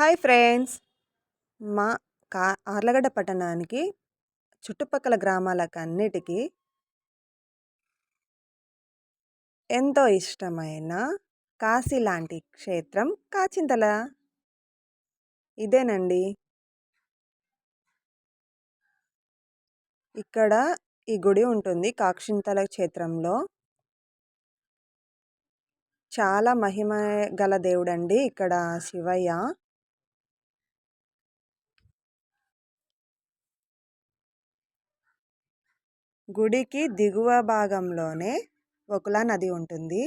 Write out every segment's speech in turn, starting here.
Hi friends. మా కా ఆర్లగడ్డ పట్టణానికి చుట్టుపక్కల గ్రామాలకు అన్నిటికీ ఎంతో ఇష్టమైన కాశీ లాంటి క్షేత్రం కాచింతల. ఇదేనండి. ఇక్కడ ఈ గుడి ఉంటుంది కాక్షింతల క్షేత్రంలో. చాలా మహిమ గల దేవుడండి ఇక్కడ శివయ్య. గుడికి దిగువ భాగంలోనే ఒకలా నది ఉంటుంది.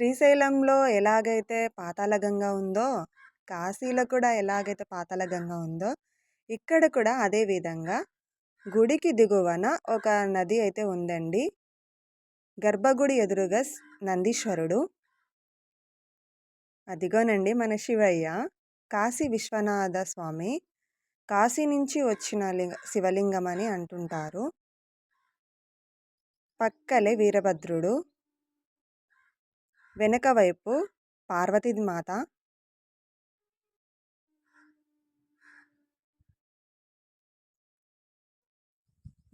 శ్రీశైలంలో ఎలాగైతే పాతాళగంగా ఉందో కాశీలో కూడా ఎలాగైతే పాతాళగంగా ఉందో ఇక్కడ కూడా అదే విధంగా గుడికి దిగువన ఒక నది అయితే ఉందండి. గర్భగుడి ఎదురుగా నందీశ్వరుడు. అదిగోనండి మన శివయ్య కాశీ విశ్వనాథ స్వామి కాశీ నుంచి వచ్చిన లింగ శివలింగం అని అంటుంటారు. పక్కలే వీరభద్రుడు. వెనక వైపు పార్వతీ మాత.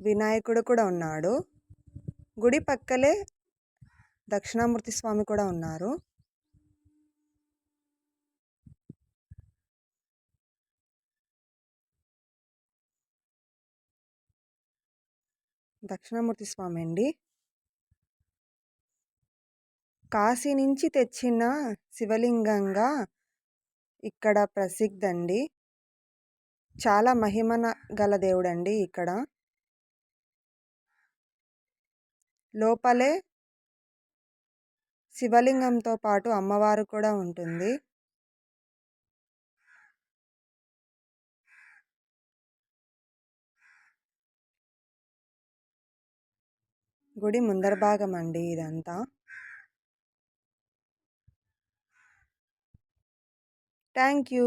వినాయకుడు కూడా ఉన్నాడు. గుడి పక్కలే దక్షిణామూర్తి స్వామి కూడా ఉన్నారు. దక్షిణామూర్తి స్వామి అండి. కాశీ నుంచి తెచ్చిన శివలింగంగా ఇక్కడ ప్రసిద్ధి అండి చాలా మహిమన గల దేవుడండి ఇక్కడ. లోపలే శివలింగంతో పాటు అమ్మవారు కూడా ఉంటుంది. గుడి ముందర భాగం అండి ఇదంతా. Thank you